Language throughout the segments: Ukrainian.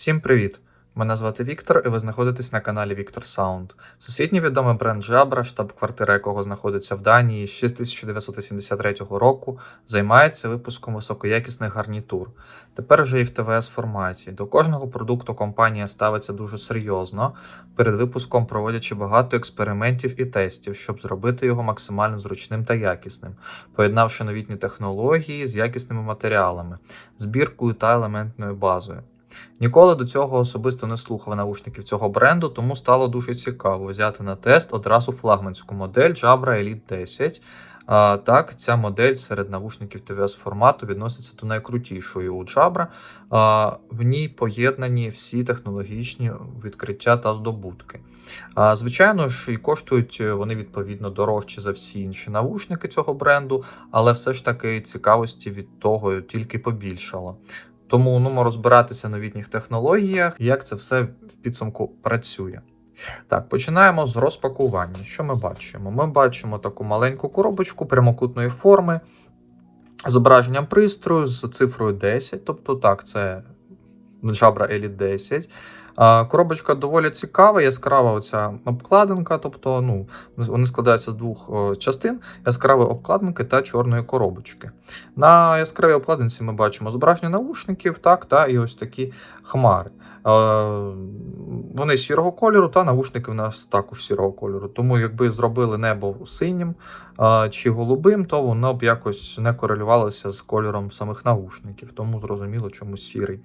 Всім привіт! Мене звати Віктор, і ви знаходитесь на каналі Віктор Саунд. Всесвітньо відомий бренд Jabra, штаб-квартира якого знаходиться в Данії з 1983 року, займається випуском високоякісних гарнітур. Тепер вже і в ТВС форматі. До кожного продукту компанія ставиться дуже серйозно, перед випуском проводячи багато експериментів і тестів, щоб зробити його максимально зручним та якісним, поєднавши новітні технології з якісними матеріалами, збіркою та елементною базою. Ніколи до цього особисто не слухав наушників цього бренду, тому стало дуже цікаво взяти на тест одразу флагманську модель Jabra Elite 10. А, так, ця модель серед навушників ТВС формату відноситься до найкрутішої у Jabra. А, в ній поєднані всі технологічні відкриття та здобутки. А, звичайно ж, і коштують вони відповідно дорожче за всі інші навушники цього бренду, але все ж таки цікавості від того тільки побільшало. Тому ну, розбиратися в новітніх технологіях, як це все в підсумку працює. Так, починаємо з розпакування. Що ми бачимо? Ми бачимо таку маленьку коробочку прямокутної форми, зображенням пристрою з цифрою 10. Тобто, так, це Jabra Elite 10. Коробочка доволі цікава, яскрава оця обкладинка, тобто ну, вони складаються з двох частин: яскравої обкладинки та чорної коробочки. На яскравій обкладинці ми бачимо зображення наушників, так, та і ось такі хмари. Вони сірого кольору, та наушники в нас також сірого кольору. Тому, якби зробили небо синім чи голубим, то воно б якось не корелювалося з кольором самих наушників. Тому зрозуміло, чому сірий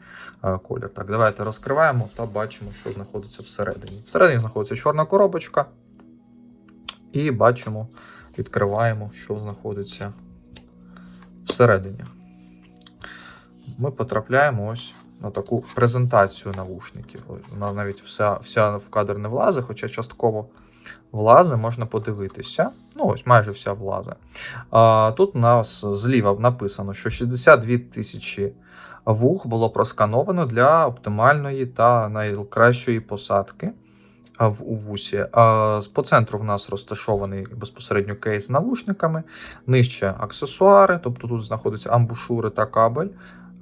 колір. Так, давайте розкриваємо та бачимо, що знаходиться всередині. Всередині знаходиться чорна коробочка. І бачимо, відкриваємо, що знаходиться всередині. Ми потрапляємо ось на таку презентацію навушників. Вона навіть вся вся в кадр не влазить, хоча частково влазить, можна подивитися. Ну, ось майже вся влазить. А, Тут у нас зліва написано, що 62 тисячі вух було проскановано для оптимальної та найкращої посадки. В у вусі. А, По центру в нас розташований безпосередньо кейс з навушниками, нижче аксесуари, тобто тут знаходяться амбушури та кабель.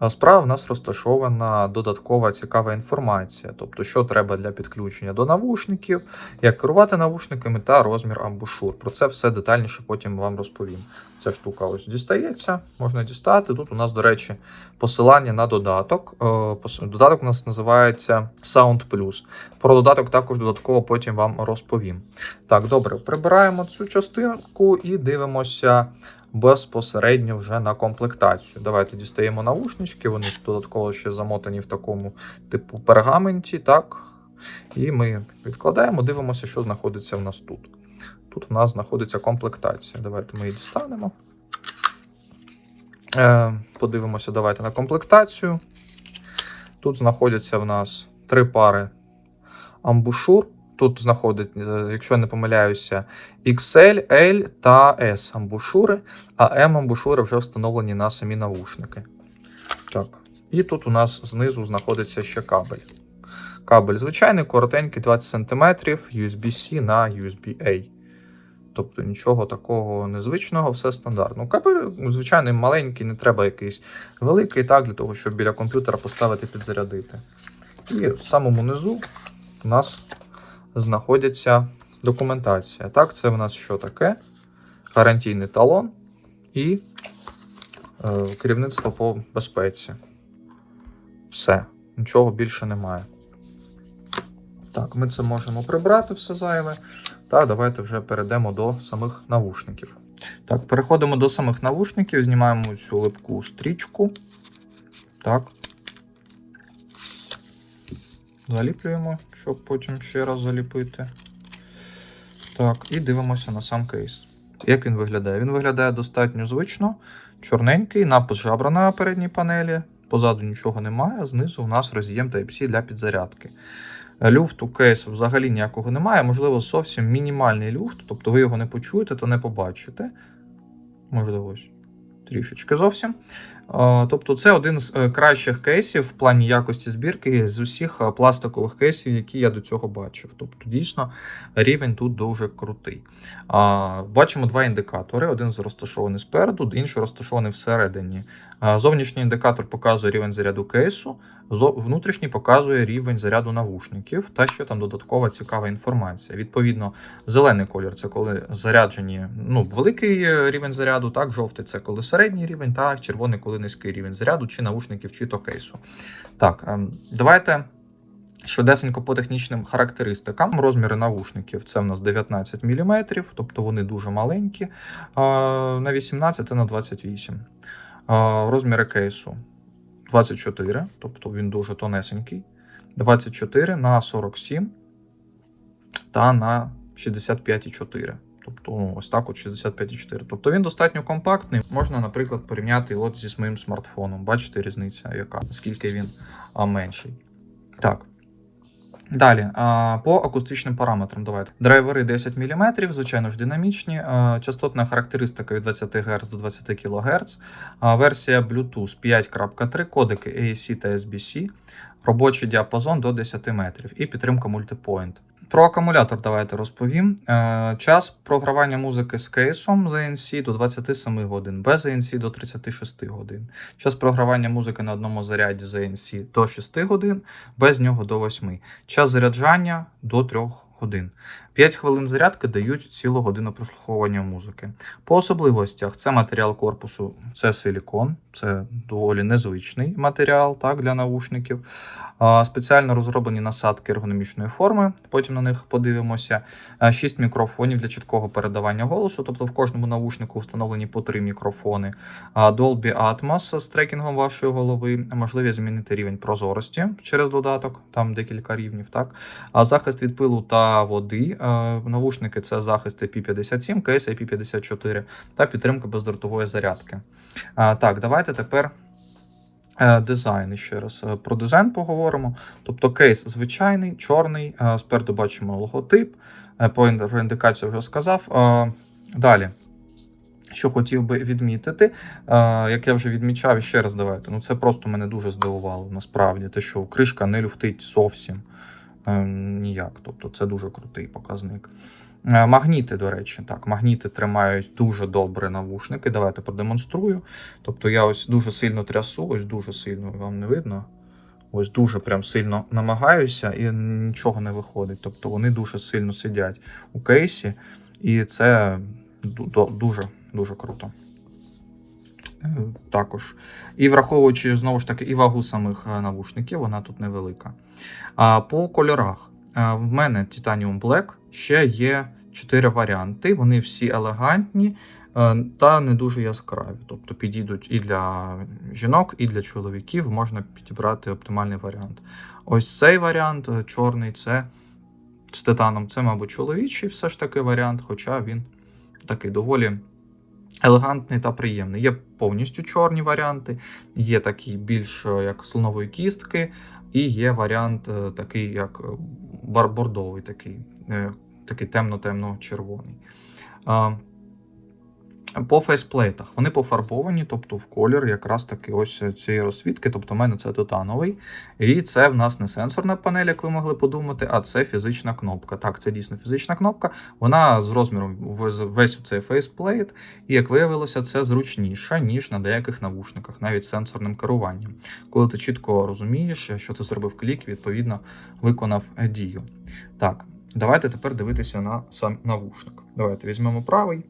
Справа в нас розташована додаткова цікава інформація, тобто, що треба для підключення до навушників, як керувати навушниками та розмір амбушур. Про це все детальніше потім вам розповім. Ця штука ось дістається, можна дістати. Тут у нас, до речі, посилання на додаток. Е, додаток у нас називається Sound Plus. Про додаток також додатково потім вам розповім. Так, добре, прибираємо цю частинку і дивимося безпосередньо вже на комплектацію. Давайте дістаємо наушнички, вони додатково ще замотані в такому типу пергаменті. так? І ми відкладаємо, дивимося, що знаходиться в нас тут. Тут в нас знаходиться комплектація. Давайте ми її дістанемо. Е, Подивимося, давайте на комплектацію. Тут знаходяться в нас три пари амбушур. Тут знаходиться, якщо не помиляюся, XL, L та S амбушури, а M амбушури вже встановлені на самі навушники. Так. І тут у нас знизу знаходиться ще кабель. Кабель звичайний, коротенький 20 см, USB-C на USB-A. Тобто нічого такого незвичного, все стандартно. Кабель, звичайний, маленький, не треба якийсь великий, так, для того, щоб біля комп'ютера поставити підзарядити. І в самому низу у нас знаходиться документація. Так, це в нас що таке? Гарантійний талон і е, керівництво по безпеці. Все, нічого більше немає. Так, ми це можемо прибрати все зайве. Та давайте вже перейдемо до самих навушників. Так, переходимо до самих навушників, знімаємо цю липку стрічку. Так. Заліплюємо, щоб потім ще раз заліпити. Так, і дивимося на сам кейс. Як він виглядає? Він виглядає достатньо звично, чорненький, напис жабра на передній панелі. Позаду нічого немає, знизу у нас роз'єм Type-C для підзарядки. Люфту кейсу взагалі ніякого немає, можливо, зовсім мінімальний люфт, тобто ви його не почуєте, то не побачите. Можливо, ось трішечки зовсім. Тобто, це один з е, кращих кейсів в плані якості збірки з усіх е, пластикових кейсів, які я до цього бачив. Тобто, дійсно, рівень тут дуже крутий. Бачимо два індикатори: один розташований спереду, інший розташований всередині. Зовнішній індикатор показує рівень заряду кейсу, Внутрішній показує рівень заряду навушників та ще там додаткова цікава інформація. Відповідно, зелений колір це коли заряджені ну, великий е, рівень заряду, так, жовтий це коли середній рівень, так, червоний, коли низький рівень заряду, чи навушників, чи то кейсу. Так, ем, давайте. Швидесенько по технічним характеристикам. Розміри навушників це в нас 19 мм, тобто вони дуже маленькі, на 18 на 28. Розміри кейсу 24, тобто він дуже тонесенький. 24 на 47 та на 65,4. Тобто ну, ось так от 65,4. Тобто він достатньо компактний. Можна, наприклад, порівняти от зі своїм смартфоном. Бачите різниця, яка, наскільки він менший. Так. Далі, по акустичним параметрам давайте. Драйвери 10 мм, звичайно ж динамічні. Частотна характеристика від 20 Гц до 20 кГц. Версія Bluetooth 5.3, кодеки AAC та SBC, робочий діапазон до 10 метрів і підтримка мультипоінт. Про акумулятор давайте розповім. Е, Час програвання музики з кейсом з ANC до 27 годин, без ANC до 36 годин. Час програвання музики на одному заряді з ANC до 6 годин, без нього до 8. Час заряджання до 3 годин. 5 хвилин зарядки дають цілу годину прослуховування музики. По особливостях це матеріал корпусу, це силікон, це доволі незвичний матеріал так, для наушників. Спеціально розроблені насадки ергономічної форми, потім на них подивимося. 6 мікрофонів для чіткого передавання голосу, тобто в кожному наушнику встановлені по 3 мікрофони. Dolby Atmos з трекінгом вашої голови, можливість змінити рівень прозорості через додаток, там декілька рівнів. Так? Захист від пилу та води. Е, Навушники це захист IP57, кейс IP54 та підтримка бездротової зарядки. Так, давайте тепер. Е, Дизайн ще раз Е, про дизайн поговоримо. Тобто кейс звичайний, чорний. е, Спереду бачимо логотип. е, По індикацію вже сказав. Е, Далі. Що хотів би відмітити, е, як я вже відмічав, ще раз давайте. Ну це просто мене дуже здивувало насправді. Те, що кришка не люфтить зовсім е, ніяк. Тобто це дуже крутий показник. Е, Магніти, до речі, так, магніти тримають дуже добре навушники. Давайте продемонструю. Тобто я ось дуже сильно трясу, ось дуже сильно вам не видно. Ось дуже прям сильно намагаюся і нічого не виходить. Тобто вони дуже сильно сидять у кейсі, і це дуже дуже круто. Е, Також. І враховуючи знову ж таки і вагу самих е, навушників, вона тут невелика. А по кольорах. Е, В мене Titanium Black ще є чотири варіанти. Вони всі елегантні та не дуже яскраві. Тобто підійдуть і для жінок, і для чоловіків можна підібрати оптимальний варіант. Ось цей варіант, чорний, це з титаном, це, мабуть, чоловічий все ж таки варіант, хоча він такий доволі елегантний та приємний. Є повністю чорні варіанти, є такі більш е, як слонової кістки, і є варіант е, такий, як бордовий, барбордовий, такий, е, такий темно-темно-червоний. По фейсплейтах вони пофарбовані, тобто в колір якраз таки ось цієї розсвітки. Тобто, в мене це титановий. І це в нас не сенсорна панель, як ви могли подумати, а це фізична кнопка. Так, це дійсно фізична кнопка. Вона з розміром весь- весь цей фейсплейт, і як виявилося, це зручніше, ніж на деяких навушниках, навіть сенсорним керуванням. Коли ти чітко розумієш, що ти зробив клік, відповідно виконав дію. Так, давайте тепер дивитися на сам навушник. Давайте візьмемо правий.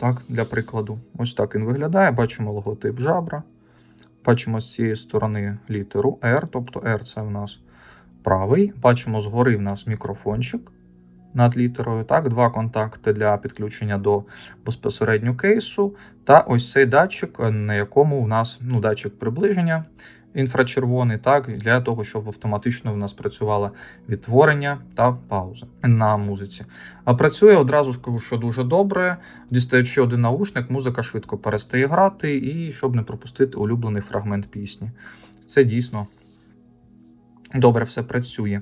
Так, для прикладу. Ось так він виглядає. Бачимо логотип жабра. Бачимо з цієї сторони літеру R, тобто R це в нас правий. Бачимо згори в нас мікрофончик над літерою. Так, два контакти для підключення до безпосередньо кейсу. Та ось цей датчик, на якому в нас ну, датчик приближення інфрачервоний, так, для того, щоб автоматично в нас працювало відтворення та пауза на музиці. А працює одразу скажу, що дуже добре. Дістаючи один наушник, музика швидко перестає грати, і щоб не пропустити улюблений фрагмент пісні. Це дійсно добре все працює.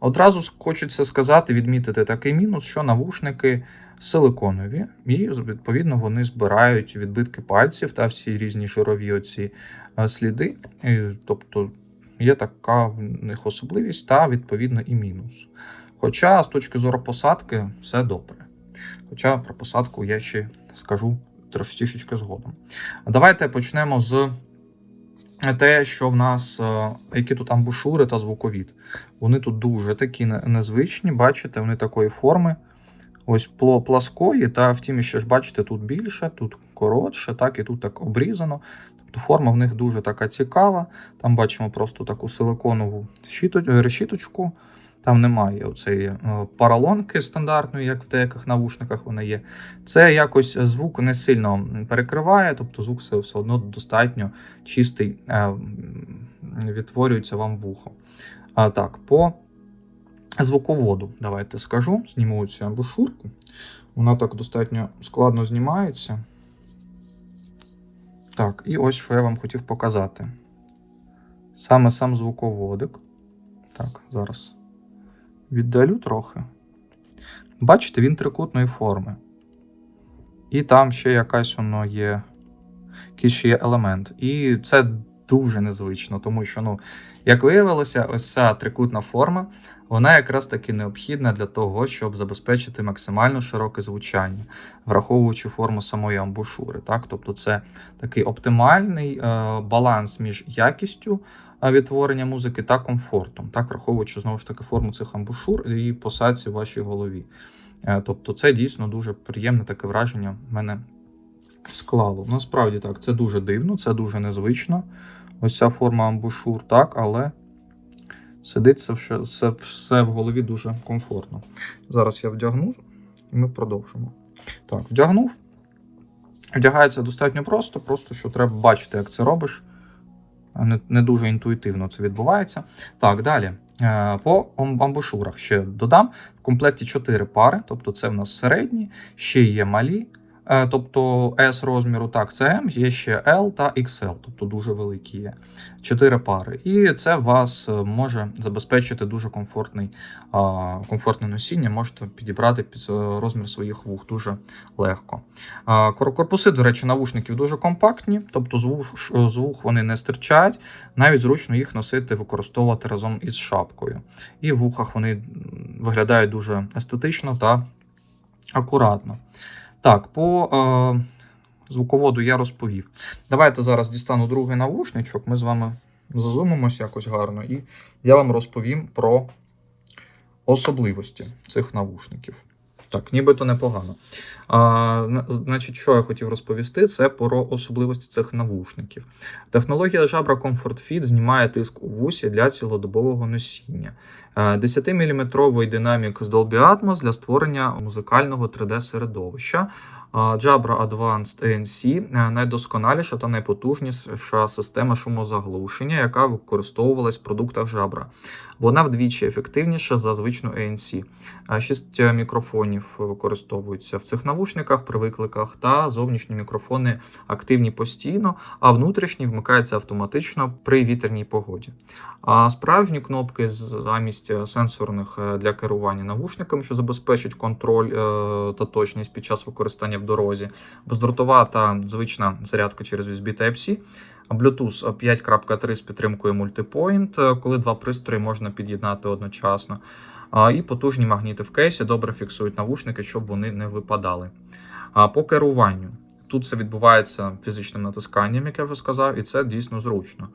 Одразу хочеться сказати, відмітити такий мінус, що навушники силиконові, і відповідно вони збирають відбитки пальців та всі різні жирові оці сліди. Тобто є така в них особливість та відповідно і мінус. Хоча з точки зору посадки все добре. Хоча про посадку я ще скажу трошечки згодом. Давайте почнемо з те, що в нас, е, які тут амбушури та звуковід. Вони тут дуже такі незвичні, бачите, вони такої форми. Ось пло- пласкої, та втім, ще ж бачите, тут більше, тут коротше, так, і тут так обрізано. Форма в них дуже така цікава. Там бачимо просто таку силиконову е, решіточку. Там немає оцеї е, паралонки стандартної, як в деяких навушниках вона є. Це якось звук не сильно перекриває, тобто звук все, все одно достатньо чистий, е, відтворюється вам вухо. А, так, по звуководу, давайте скажу. Зніму цю амбушурку. Вона так достатньо складно знімається. Так, і ось що я вам хотів показати. Саме сам звуководик. Так, зараз віддалю трохи. Бачите, він трикутної форми. І там ще якась воно є. Якийсь ще є елемент. І це дуже незвично, тому що, ну, як виявилося, ось ця трикутна форма, вона якраз таки необхідна для того, щоб забезпечити максимально широке звучання, враховуючи форму самої амбушури. Так? Тобто це такий оптимальний е, баланс між якістю е, відтворення музики та комфортом, так, враховуючи знову ж таки форму цих амбушур і посадці в вашій голові. Е, Тобто, це дійсно дуже приємне таке враження в мене склало. Насправді так, це дуже дивно, це дуже незвично. Ось ця форма амбушур, так, але сидить це все, все, все в голові дуже комфортно. Зараз я вдягну і ми продовжимо. Так, вдягнув. Вдягається достатньо просто, просто що треба бачити, як це робиш. Не, не дуже інтуїтивно це відбувається. Так, далі. Е, По амбушурах ще додам. В комплекті 4 пари, тобто це в нас середні, ще є малі. Е, Тобто S розміру, так, це M, є ще L та XL, тобто дуже великі є. Чотири пари. І це вас е, може забезпечити дуже комфортний, комфортне носіння. Можете підібрати під е, розмір своїх вух дуже легко. Корпуси, до речі, навушників дуже компактні, тобто ш- звук вони не стирчать, навіть зручно їх носити, використовувати разом із шапкою. І в вухах вони виглядають дуже естетично та акуратно. Так, по е, звуководу я розповів. Давайте зараз дістану другий навушничок. Ми з вами зазумимося якось гарно, і я вам розповім про особливості цих навушників. Так, нібито непогано. А, значить, що я хотів розповісти, це про особливості цих навушників. Технологія Jabra Comfort Fit знімає тиск у вусі для цілодобового носіння. 10-мм динамік з Dolby Atmos для створення музикального 3D-середовища. Jabra Advanced ANC е, найдосконаліша та найпотужніша система шумозаглушення, яка використовувалась в продуктах Jabra. Вона вдвічі ефективніша за звичну ANC. Шість е, мікрофонів використовуються в цих навушниках при викликах, та зовнішні мікрофони активні постійно, а внутрішні вмикаються автоматично при вітерній погоді. А справжні кнопки замість е, сенсорних е, для керування навушниками, що забезпечить контроль е, та точність під час використання в дорозі, бездротова та звична зарядка через USB Type-C. Bluetooth 5.3 з підтримкою е, коли два пристрої можна під'єднати одночасно. І потужні магніти в кейсі добре фіксують навушники, щоб вони не випадали. По керуванню. Тут все відбувається фізичним натисканням, як я вже сказав, і це дійсно зручно.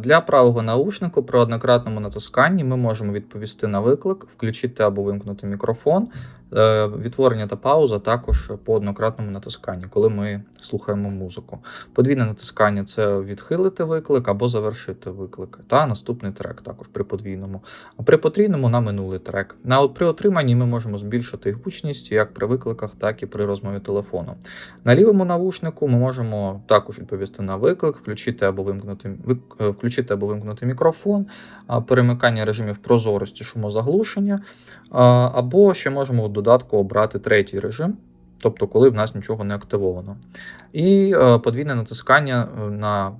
Для правого наушнику при однократному натисканні ми можемо відповісти на виклик, включити або вимкнути мікрофон. Е, Відтворення та пауза також по однократному натисканні, коли ми слухаємо музику. Подвійне натискання це відхилити виклик або завершити виклик. Та наступний трек також при подвійному. А при потрійному на минулий трек. На при отриманні ми можемо збільшити гучність як при викликах, так і при розмові телефоном. На лівому навушнику ми можемо також відповісти на виклик, включити або вимкнути, е, включити або вимкнути мікрофон, перемикання режимів прозорості, шумозаглушення, або ще можемо додатку обрати третій режим. Тобто, коли в нас нічого не активовано. І е, подвійне натискання е, на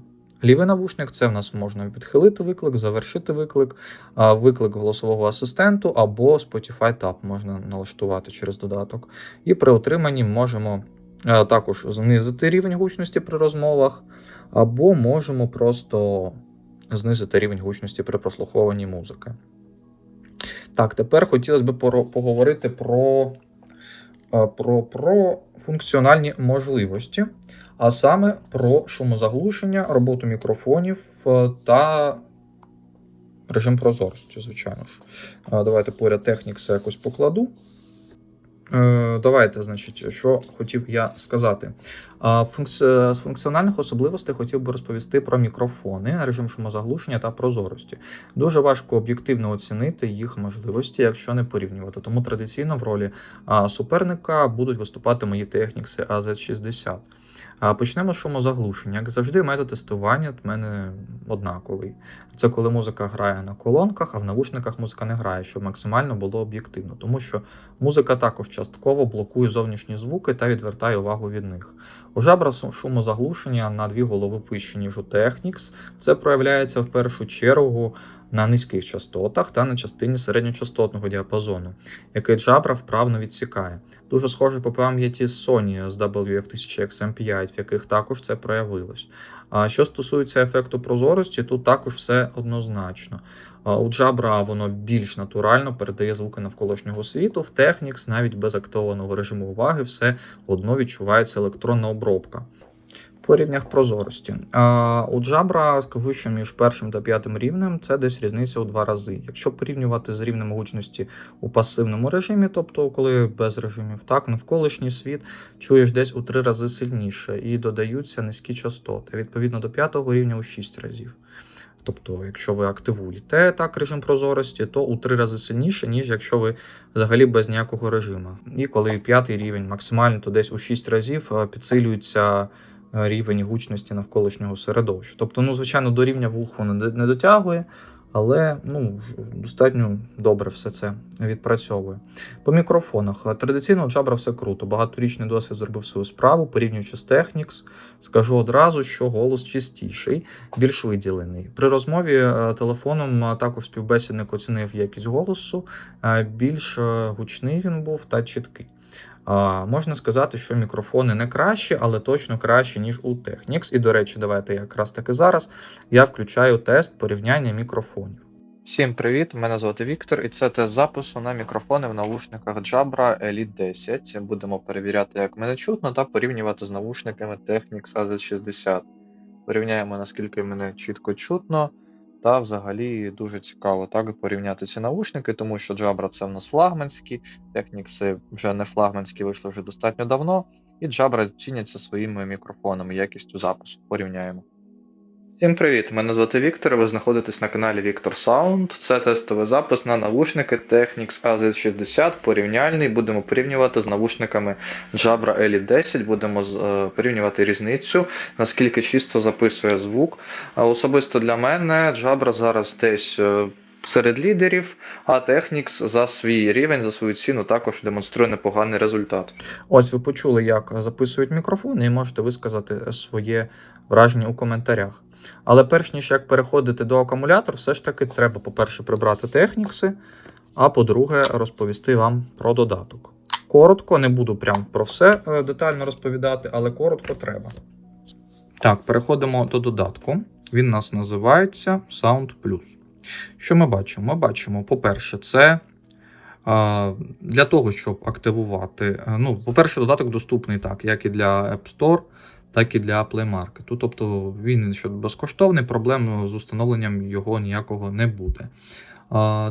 лівий навушник це в нас можна відхилити виклик, завершити виклик, виклик голосового асистенту або Spotify Tab можна налаштувати через додаток. І при отриманні можемо е, також знизити рівень гучності при розмовах, або можемо просто знизити рівень гучності при прослуховуванні музики. Так, тепер хотілося б поговорити про, е, про, про функціональні можливості. а саме про шумозаглушення, роботу мікрофонів е, та режим прозорості, звичайно ж. Давайте поряд Technics якось покладу. Е, Давайте, значить, що хотів я сказати. Функці- З функціональних особливостей хотів би розповісти про мікрофони, режим шумозаглушення та прозорості. Дуже важко об'єктивно оцінити їх можливості, якщо не порівнювати. Тому традиційно в ролі суперника будуть виступати мої технікси AZ60. А, Почнемо з шумозаглушення. Як завжди, метод тестування в мене однаковий. Це коли музика грає на колонках, а в навушниках музика не грає, щоб максимально було об'єктивно, тому що музика також частково блокує зовнішні звуки та відвертає увагу від них. У жабра шумозаглушення на дві голови вище, ніж у Technics. Це проявляється в першу чергу на низьких частотах та на частині середньочастотного діапазону, який джабра вправно відсікає. Дуже схоже по пам'яті Sony з WF-1000XM5, в яких також це проявилось. А що стосується ефекту прозорості, тут також все однозначно. У Jabra воно більш натурально передає звуки навколишнього світу. В Technics навіть без актованого режиму уваги все одно відчувається електронна обробка. По рівнях прозорості. А, у Jabra скажу, що між першим та п'ятим рівнем це десь різниця у два рази. Якщо порівнювати з рівнем гучності у пасивному режимі, тобто коли без режимів, так навколишній світ чуєш десь у три рази сильніше і додаються низькі частоти. Відповідно до п'ятого рівня у шість разів. Тобто, якщо ви активуєте так режим прозорості, то у три рази сильніше, ніж якщо ви взагалі без ніякого режиму. І коли п'ятий рівень максимально, то десь у 6 разів е, підсилюється рівень гучності навколишнього середовища. Тобто, ну, звичайно, до рівня вуху не не дотягує, але ну, достатньо добре все це відпрацьовує. По мікрофонах. Е, Традиційно Jabra все круто. Багаторічний досвід зробив свою справу, порівнюючи з Technics. Скажу одразу, що голос чистіший, більш виділений. При розмові е, телефоном е, також співбесідник оцінив якість голосу, е, більш е, гучний він був та чіткий. А, можна сказати, що мікрофони не кращі, але точно кращі, ніж у Technics. І, до речі, давайте якраз таки зараз я включаю тест порівняння мікрофонів. Всім привіт! Мене звати Віктор, і це тест запису на мікрофони в навушниках Jabra Elite 10. Будемо перевіряти, як мене чутно, та порівнювати з навушниками Technics AZ60. Порівняємо, наскільки мене чітко чутно. Та взагалі дуже цікаво так порівняти ці наушники, тому що Jabra це в нас флагманські, Technics вже не флагманські, вийшли вже достатньо давно, і Jabra ціняться своїми мікрофонами, якістю запису. Порівняємо. Всім привіт! Мене звати Віктор. Ви знаходитесь на каналі Віктор Sound. Це тестовий запис на навушники Technics AZ60 порівняльний. Будемо порівнювати з навушниками Jabra Elite 10. Будемо е, порівнювати різницю, наскільки чисто записує звук. Особисто для мене Jabra зараз десь е, серед лідерів, а Technics за свій рівень, за свою ціну також демонструє непоганий результат. Ось ви почули, як записують мікрофони, і можете висказати своє враження у коментарях. Але перш ніж як переходити до акумулятора, все ж таки треба, по-перше, прибрати технікси, а по-друге, розповісти вам про додаток. Коротко, не буду прям про все е, детально розповідати, але коротко треба. Так, переходимо до додатку. Він нас називається Sound Plus. Що ми бачимо? Ми бачимо, по-перше, це для того, щоб активувати. е, Ну, по-перше, додаток доступний так, як і для App Store, так і для Play Market. Тобто він що безкоштовний, проблем з установленням його ніякого не буде.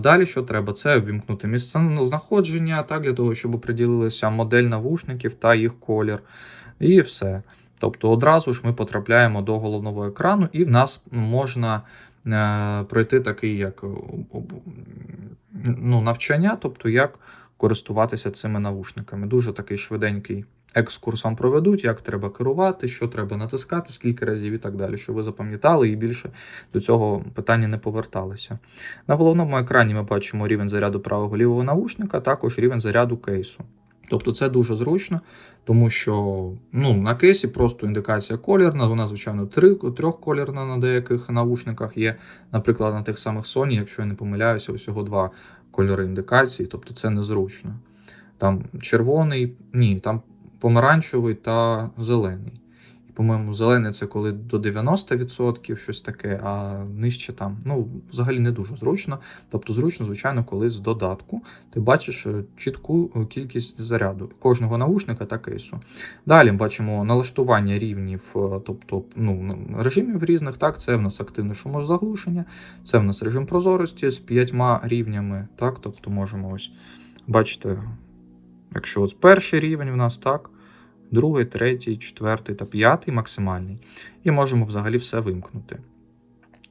Далі, що треба, це ввімкнути місце знаходження, так, для того, щоб оприділилися модель навушників та їх колір. І все. Тобто одразу ж ми потрапляємо до головного екрану, і в нас можна е, пройти такий як ну, навчання, тобто як користуватися цими навушниками. Дуже такий швиденький екскурс вам проведуть, як треба керувати, що треба натискати, скільки разів і так далі, щоб ви запам'ятали і більше до цього питання не поверталися. На головному екрані ми бачимо рівень заряду правого лівого навушника, також рівень заряду кейсу. Тобто це дуже зручно, тому що ну, на кейсі просто індикація колірна, вона, звичайно, три, трьохколірна на деяких навушниках є. Наприклад, на тих самих Sony, якщо я не помиляюся, усього два кольори індикації, тобто це незручно. Там червоний, ні, там помаранчевий та зелений. По-моєму, зелений це коли до 90% щось таке, а нижче там. Ну, взагалі не дуже зручно. Тобто, зручно, звичайно, коли з додатку ти бачиш е, чітку е, кількість заряду кожного наушника та кейсу. Далі бачимо налаштування рівнів, е, тобто ну, режимів різних. Так, це в нас активне шумозаглушення, це в нас режим прозорості з п'ятьма рівнями. Так, тобто можемо ось бачите, якщо от перший рівень в нас так другий, третій, четвертий та п'ятий максимальний. І можемо взагалі все вимкнути.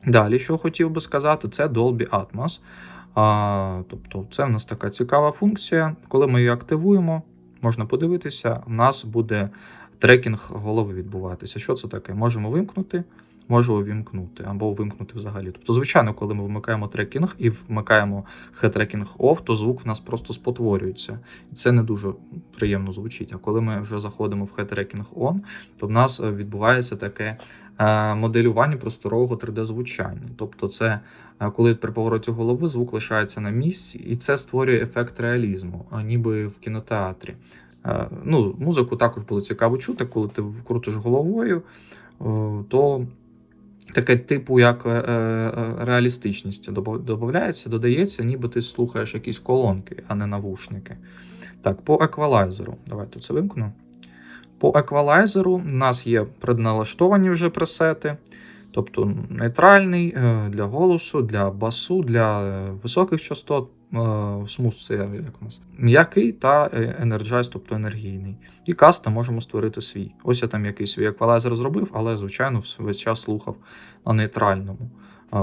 Далі, що хотів би сказати, це Dolby Atmos. А, Тобто, це в нас така цікава функція. Коли ми її активуємо, можна подивитися, у нас буде трекінг голови відбуватися. Що це таке? Можемо вимкнути можу увімкнути або вимкнути взагалі. Тобто, звичайно, коли ми вмикаємо трекінг і вмикаємо хетрекінг off, то звук в нас просто спотворюється. І це не дуже приємно звучить. А коли ми вже заходимо в хетрекінг on, то в нас е, відбувається таке е, моделювання просторового 3D-звучання. Тобто, це е, коли при повороті голови звук лишається на місці, і це створює ефект реалізму, ніби в кінотеатрі. Ну, Музику також було цікаво чути, коли ти крутиш головою, то таке типу, як е, е, реалістичність додається, додається, ніби ти слухаєш якісь колонки, а не навушники. Так, по еквалайзеру. Давайте це вимкну. По еквалайзеру у нас є предналаштовані вже пресети. Тобто нейтральний е, для голосу, для басу, для високих частот, смус це як у нас м'який та Energize, тобто енергійний. І кастом можемо створити свій. Ось я там якийсь свій еквалайзер зробив, але, звичайно, весь час слухав на нейтральному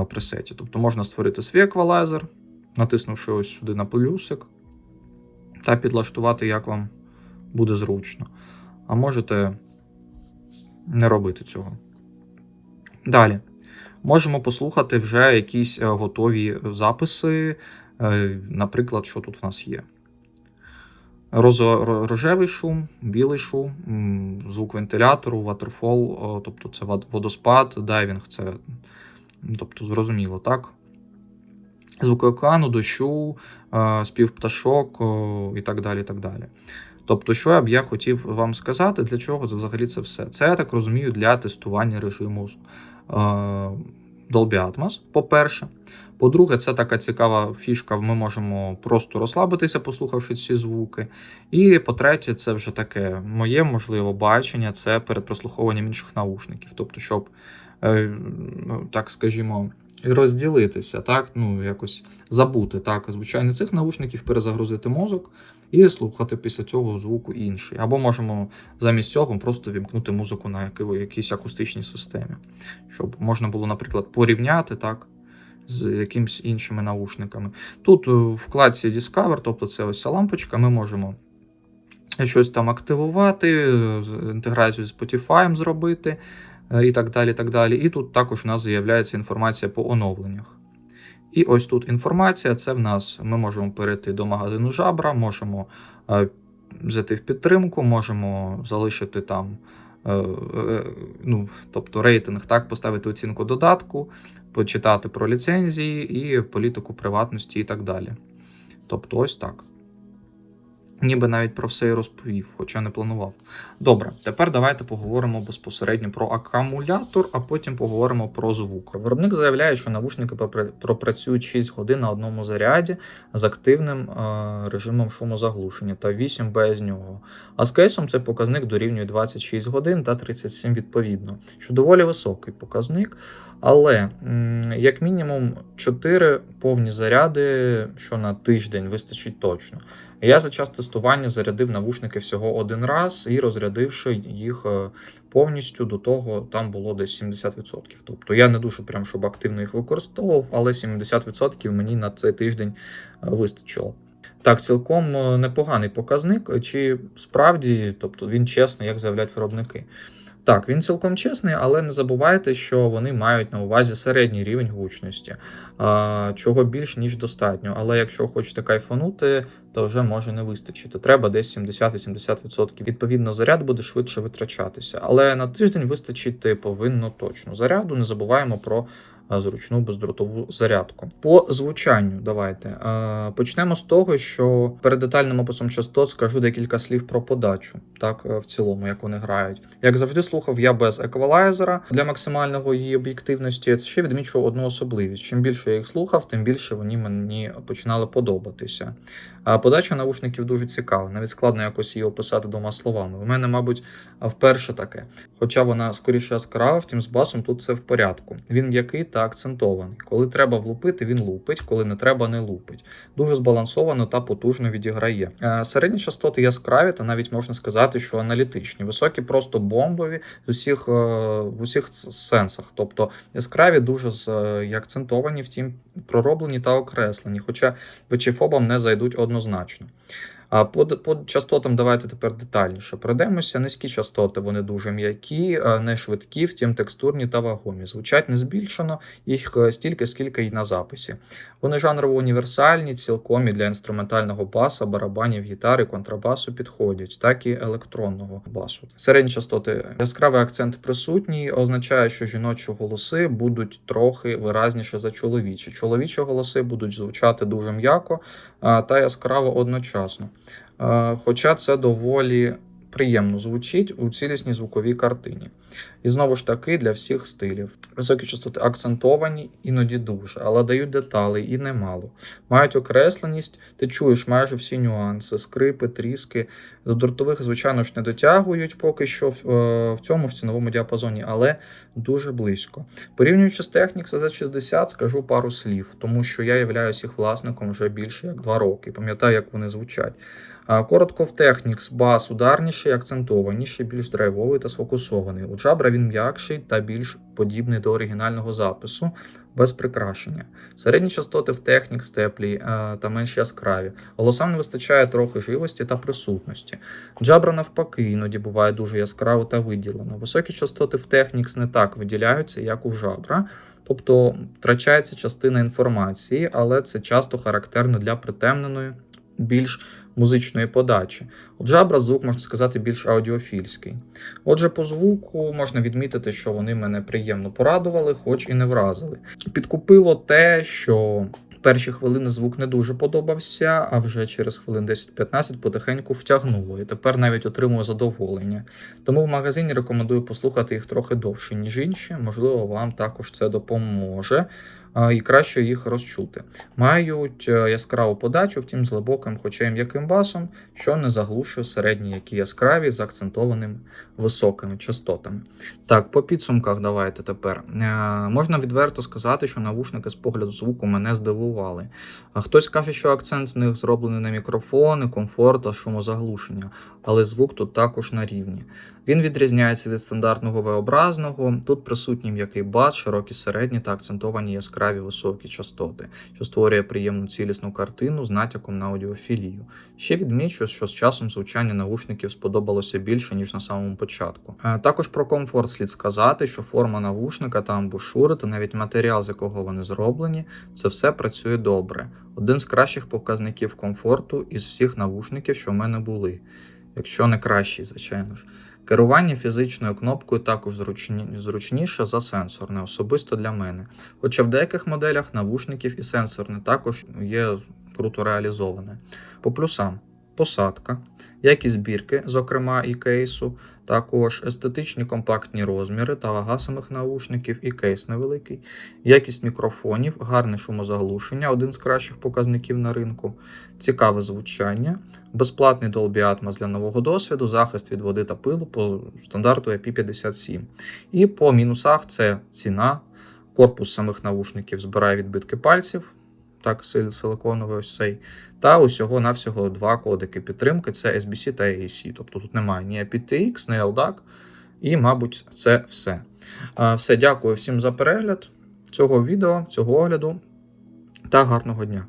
пресеті. Тобто можна створити свій еквалайзер, натиснувши ось сюди на плюсик, та підлаштувати, як вам буде зручно. А можете не робити цього. Далі. Можемо послухати вже якісь е, готові записи. Е, наприклад, що тут в нас є? Рожевий шум, білий шум, звук вентилятору, waterfall, тобто це водоспад, дайвінг це тобто зрозуміло, так? Звук океану, дощу, е, спів пташок і так далі. і так далі. Тобто, що я б я хотів вам сказати, для чого взагалі це все? Це, я так розумію, для тестування режиму е, Dolby Atmos, по-перше. По-друге, це така цікава фішка, ми можемо просто розслабитися, послухавши ці звуки. І по-третє, це вже таке моє можливе бачення це перед прослуховуванням інших наушників. Тобто, щоб, е, ну, так скажімо, розділитися, так, ну, якось забути так, звичайно, цих наушників, перезагрузити мозок і слухати після цього звуку інший. Або можемо замість цього просто вімкнути музику на якійсь акустичній системі, щоб можна було, наприклад, порівняти так з якимись іншими наушниками. Тут е, в вкладці Discover, тобто це ось ця лампочка, ми можемо щось там активувати, інтеграцію з Spotify зробити е, і так далі. І так далі. І тут також у нас з'являється інформація по оновленнях. І ось тут інформація. Це в нас ми можемо перейти до магазину Жабра, можемо е, взяти в підтримку, можемо залишити там ну, тобто рейтинг, так, поставити оцінку додатку, почитати про ліцензії і політику приватності і так далі. Тобто, ось так. Ніби навіть про все і розповів, хоча не планував. Добре, тепер давайте поговоримо безпосередньо про акумулятор, а потім поговоримо про звук. Виробник заявляє, що навушники пропрацюють 6 годин на одному заряді з активним е режимом шумозаглушення та 8 без нього. А з кейсом цей показник дорівнює 26 годин та 37 відповідно, що доволі високий показник. Але, як мінімум, 4 повні заряди, що на тиждень вистачить точно. Я за час тестування зарядив навушники всього один раз і розрядивши їх е, повністю до того, там було десь 70%. Тобто я не дуже прям щоб активно їх використовував, але 70% мені на цей тиждень е, вистачило. Так, цілком е, непоганий показник, чи справді, тобто він чесний, як заявляють виробники. Так, він цілком чесний, але не забувайте, що вони мають на увазі середній рівень гучності, чого більш ніж достатньо. Але якщо хочете кайфанути, то вже може не вистачити. Треба десь 70-80%. Відповідно, заряд буде швидше витрачатися. Але на тиждень вистачити повинно точно. Заряду не забуваємо про зручну бездротову зарядку. По звучанню давайте почнемо з того, що перед детальним описом частот скажу декілька слів про подачу, так е, в цілому, як вони грають. Як завжди, слухав я без еквалайзера для максимального її об'єктивності. Ще відмічу одну особливість: чим більше я їх слухав, тим більше вони мені починали подобатися. А подача наушників дуже цікава, навіть складно якось її описати двома словами. У мене, мабуть, вперше таке. Хоча вона скоріше яскрава, втім з басом тут все в порядку. Він м'який та акцентований. Коли треба влупити, він лупить, коли не треба, не лупить. Дуже збалансовано та потужно відіграє. Е, Середні частоти яскраві, та навіть можна сказати, що аналітичні. Високі, просто бомбові з усіх, е, в усіх сенсах. Тобто яскраві дуже з, е, акцентовані, втім пророблені та окреслені. Хоча вечіфобам не зайдуть однозначно. А по, по частотам давайте тепер детальніше пройдемося. Низькі частоти вони дуже м'які, е, не швидкі, втім текстурні та вагомі. Звучать не збільшено, їх е, стільки, скільки й на записі. Вони жанрово універсальні, цілком і для інструментального баса, барабанів, гітари, контрабасу підходять, так і електронного басу. Середні частоти яскравий акцент присутній, означає, що жіночі голоси будуть трохи виразніше за чоловічі. Чоловічі голоси будуть звучати дуже м'яко та яскраво одночасно. Е, Хоча це доволі приємно звучить у цілісній звуковій картині. І знову ж таки для всіх стилів. Високі частоти акцентовані, іноді дуже, але дають деталей і немало. Мають окресленість, ти чуєш майже всі нюанси, скрипи, тріски. До дротових, звичайно ж, не дотягують поки що в, е, в цьому ж ціновому діапазоні, але дуже близько. Порівнюючи з Technics Z60, скажу пару слів, тому що я являюся їх власником вже більше як два роки. Пам'ятаю, як вони звучать. Коротко в Technics бас ударніший, акцентованіший, більш драйвовий та сфокусований. У Jabra він м'якший та більш подібний до оригінального запису, без прикрашення. Середні частоти в Technics теплі е, та менш яскраві. Голосам не вистачає трохи живості та присутності. Jabra навпаки, іноді буває дуже яскраво та виділено. Високі частоти в Technics не так виділяються, як у Jabra. Тобто втрачається частина інформації, але це часто характерно для притемненої, більш музичної подачі. У Jabra звук, можна сказати, більш аудіофільський. Отже, по звуку можна відмітити, що вони мене приємно порадували, хоч і не вразили. Підкупило те, що перші хвилини звук не дуже подобався, а вже через хвилин 10-15 потихеньку втягнуло, і тепер навіть отримую задоволення. Тому в магазині рекомендую послухати їх трохи довше, ніж інші. Можливо, вам також це допоможе. І краще їх розчути. Мають е, яскраву подачу, втім з глибоким, хоча й м'яким басом, що не заглушує середні, які яскраві з акцентованими високими частотами. Так, по підсумках давайте тепер. Е, можна відверто сказати, що навушники з погляду звуку мене здивували. Хтось каже, що акцент в них зроблений на мікрофони, комфорт та шумозаглушення, але звук тут також на рівні. Він відрізняється від стандартного V-образного. Тут присутній м'який бас, широкі середні та акцентовані яскраві високі частоти, що створює приємну цілісну картину з натяком на аудіофілію. Ще відмічу, що з часом звучання навушників сподобалося більше, ніж на самому початку. Е, Також про комфорт слід сказати, що форма навушника та амбушури, та навіть матеріал, з якого вони зроблені, це все працює добре. Один з кращих показників комфорту із всіх навушників, що в мене були, якщо не кращий, звичайно ж. Керування фізичною кнопкою також зручні, зручніше за сенсорне, особисто для мене. Хоча в деяких моделях навушників і сенсорне також є круто реалізоване. По плюсам посадка, якість збірки, зокрема і кейсу, також естетичні компактні розміри та вага самих наушників і кейс невеликий, якість мікрофонів, гарне шумозаглушення, один з кращих показників на ринку, цікаве звучання, безплатний Dolby Atmos для нового досвіду, захист від води та пилу по стандарту IP57. І по мінусах це ціна, корпус самих наушників збирає відбитки пальців. Так, силиконовий ось цей. Та усього навсього два кодики підтримки: це SBC та AAC. Тобто тут немає ні aptX, ні LDAC. І, мабуть, це все. Все, дякую всім за перегляд цього відео, цього огляду та гарного дня.